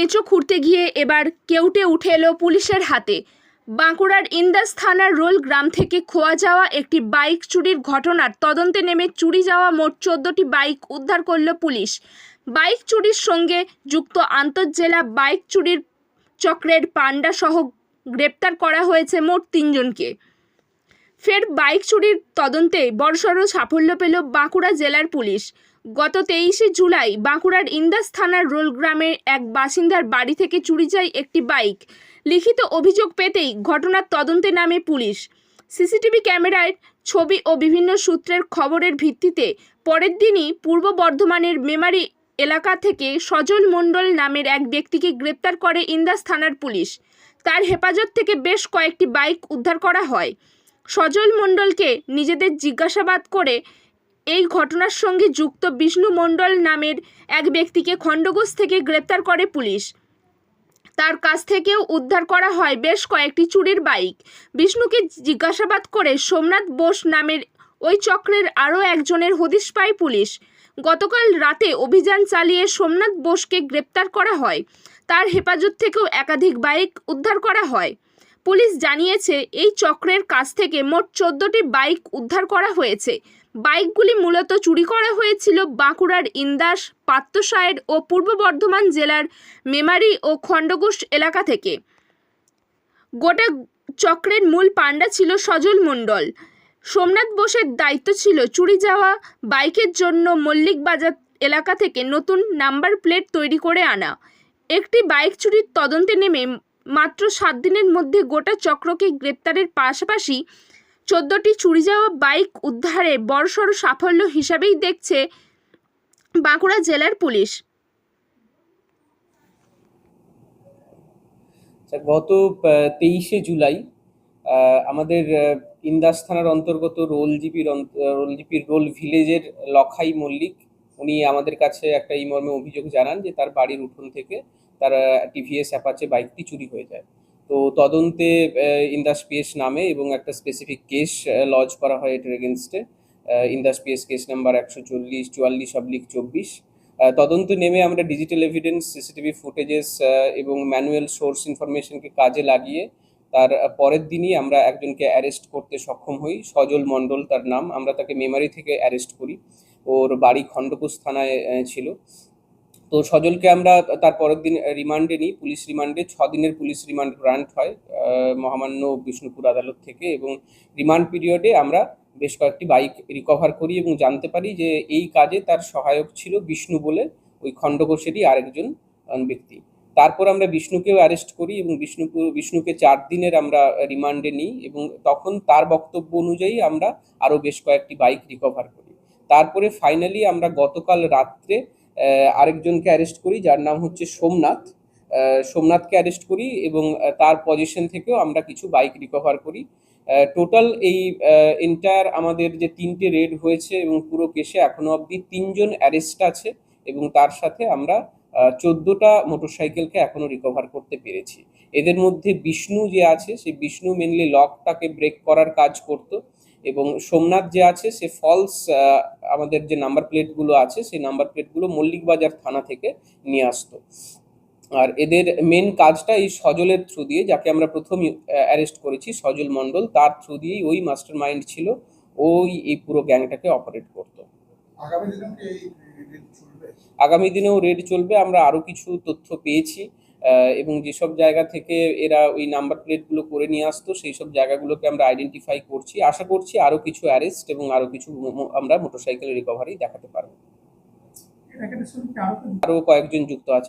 কেঁচো খুঁড়তে গিয়ে এবার কেউটে উঠে এলো পুলিশের হাতে। বাঁকুড়ার ইন্দাস থানার রোল গ্রাম থেকে খোয়া যাওয়া একটি বাইক চুরির ঘটনার তদন্তে নেমে চুরি যাওয়া মোট চোদ্দটি বাইক উদ্ধার করল পুলিশ। বাইক চুরির সঙ্গে যুক্ত আন্তঃজেলা বাইক চুরির চক্রের পান্ডা সহ গ্রেপ্তার করা হয়েছে মোট তিনজনকে। ফের বাইক চুরির তদন্তে বড়সড় সাফল্য পেল বাঁকুড়া জেলার পুলিশ। গত তেইশে জুলাই বাঁকুড়ার ইন্দাস থানার রোল গ্রামের এক বাসিন্দার বাড়ি থেকে চুরি যায় একটি বাইক। লিখিত অভিযোগ পেতেই ঘটনার তদন্তে নামে পুলিশ। সিসিটিভি ক্যামেরায় ছবি ও বিভিন্ন সূত্রের খবরের ভিত্তিতে পরের দিনই পূর্ব বর্ধমানের মেমারি এলাকা থেকে সজল মণ্ডল নামের এক ব্যক্তিকে গ্রেপ্তার করে ইন্দাস থানার পুলিশ। তার হেফাজত থেকে বেশ কয়েকটি বাইক উদ্ধার করা হয়। সজল মণ্ডলকে নিজেদের জিজ্ঞাসাবাদ করে এই ঘটনার সঙ্গে যুক্ত বিষ্ণু মণ্ডল নামের এক ব্যক্তিকে খণ্ডঘোষ থেকে গ্রেপ্তার করে পুলিশ। তার কাছ থেকেও উদ্ধার করা হয় বেশ কয়েকটি চুরির বাইক। বিষ্ণুকে জিজ্ঞাসাবাদ করে সোমনাথ বোস নামের ওই চক্রের আরও একজনের হদিশ পায় পুলিশ। গতকাল রাতে অভিযান চালিয়ে সোমনাথ বোসকে গ্রেপ্তার করা হয়। তার হেফাজত থেকেও একাধিক বাইক উদ্ধার করা হয়। পুলিশ জানিয়েছে, এই চক্রের কাছ থেকে মোট চোদ্দটি বাইক উদ্ধার করা হয়েছে। বাইকগুলি মূলত চুরি করা হয়েছিল বাঁকুড়ার ইন্দাস পাত্রসায়ের ও পূর্ব বর্ধমান জেলার মেমারি ও খণ্ডঘোষ এলাকা থেকে। গোটা চক্রের মূল পাণ্ডা ছিল সজল মণ্ডল। সোমনাথ বোসের দায়িত্ব ছিল চুরি যাওয়া, বাইকের জন্য মল্লিক বাজার এলাকা থেকে নতুন নাম্বার প্লেট তৈরি করে আনা। একটি বাইক চুরির তদন্তে নেমে মাত্র সাত দিনের মধ্যে গোটা চক্রকে গ্রেপ্তারের পাশাপাশি চোদ্দটি চুরি যাওয়া বাইক উদ্ধারে বড়সড় সাফল্য হিসাবেই দেখছে বাঁকুড়া জেলার পুলিশ। গত তেইশে জুলাই আমাদের ইন্দাস থানার অন্তর্গত রোলজিপির রোলজিপির রোল ভিলেজের লখাই মল্লিক, উনি আমাদের কাছে একটা এই মর্মে অভিযোগ জানান যে তার বাড়ির উঠোন থেকে তার টিভিএস অ্যাপাচে বাইকটি চুরি হয়ে যায়। তো তদন্তে ইন্দাস পিএস নামে এবং একটা স্পেসিফিক কেস লজ করা হয় এটার এগেনস্টে ইন্দাস পিএস কেস নাম্বার একশো চল্লিশ, চুয়াল্লিশ অবলিক চব্বিশ। তদন্তে নেমে আমরা ডিজিটাল এভিডেন্স সিসিটিভি ফুটেজেস এবং ম্যানুয়াল সোর্স ইনফরমেশনকে কাজে লাগিয়ে তার পরের দিনই আমরা একজনকে অ্যারেস্ট করতে সক্ষম হই। সজল মণ্ডল তার নাম। আমরা তাকে মেমারি থেকে অ্যারেস্ট করি। ওর বাড়ি খণ্ডকোষ থানায় ছিল। তো সজলকে আমরা তার পরের দিন রিমান্ডে নিই, পুলিশ রিমান্ডে। ছ দিনের পুলিশ রিমান্ড গ্রান্ট হয় মহামান্য বিষ্ণুপুর আদালত থেকে এবং রিমান্ড পিরিয়ডে আমরা বেশ কয়েকটি বাইক রিকভার করি এবং জানতে পারি যে এই কাজে তার সহায়ক ছিল বিষ্ণু বলে ওই খণ্ডঘোষেরই আরেকজন ব্যক্তি। তারপর আমরা বিষ্ণুকেও অ্যারেস্ট করি এবং বিষ্ণুপুর বিষ্ণুকে চার দিনের আমরা রিমান্ডে নিই এবং তখন তার বক্তব্য অনুযায়ী আমরা আরও বেশ কয়েকটি বাইক রিকভার করি। তারপরে ফাইনালি আমরা গতকাল রাত্রে আরেকজনকে অ্যারেস্ট করি, যার নাম হচ্ছে সোমনাথ। সোমনাথকে অ্যারেস্ট করি এবং তার পজিশন থেকেও আমরা কিছু বাইক রিকভার করি। টোটাল এই এন্টায়ার আমাদের যে তিনটে রেড হয়েছে এবং পুরো কেসে এখনও অবধি তিনজন অ্যারেস্ট আছে এবং তার সাথে আমরা চোদ্দোটা মোটরসাইকেলকে এখনও রিকভার করতে পেরেছি। এদের মধ্যে বিষ্ণু যে আছে, সেই বিষ্ণু মেনলি লকটাকে ব্রেক করার কাজ করতো। এবং সোমনাথ যে আছে সে ফলস আমাদের যে নাম্বার প্লেটগুলো আছে সেই নাম্বার প্লেটগুলো মল্লিক বাজার থানা থেকে নিয়ে আসতো। আর এদের মেন কাজটা এই সজলের থ্রু দিয়ে যাকে আমরা প্রথম অ্যারেস্ট করেছি সজল মণ্ডল তার থ্রু দিয়েই ওই মাস্টার মাইন্ড ছিল ওই এই পুরো গ্যাংটাকে অপারেট করতো। আগামী দিনেও রেড চলবে? আমরা আরও কিছু তথ্য পেয়েছি। এবং যেসব জায়গা থেকে এরা ওই নাম্বার প্লেটগুলো করে নিয়ে আসতো সেই সব জায়গাগুলোকে আমরা আইডেন্টিফাই করছি। আশা করছি আরও কিছু অ্যারেস্ট এবং আরও কিছু আমরা মোটরসাইকেল রিকভারি দেখাতে পারব। আরও আরও কয়েকজন যুক্ত আছে।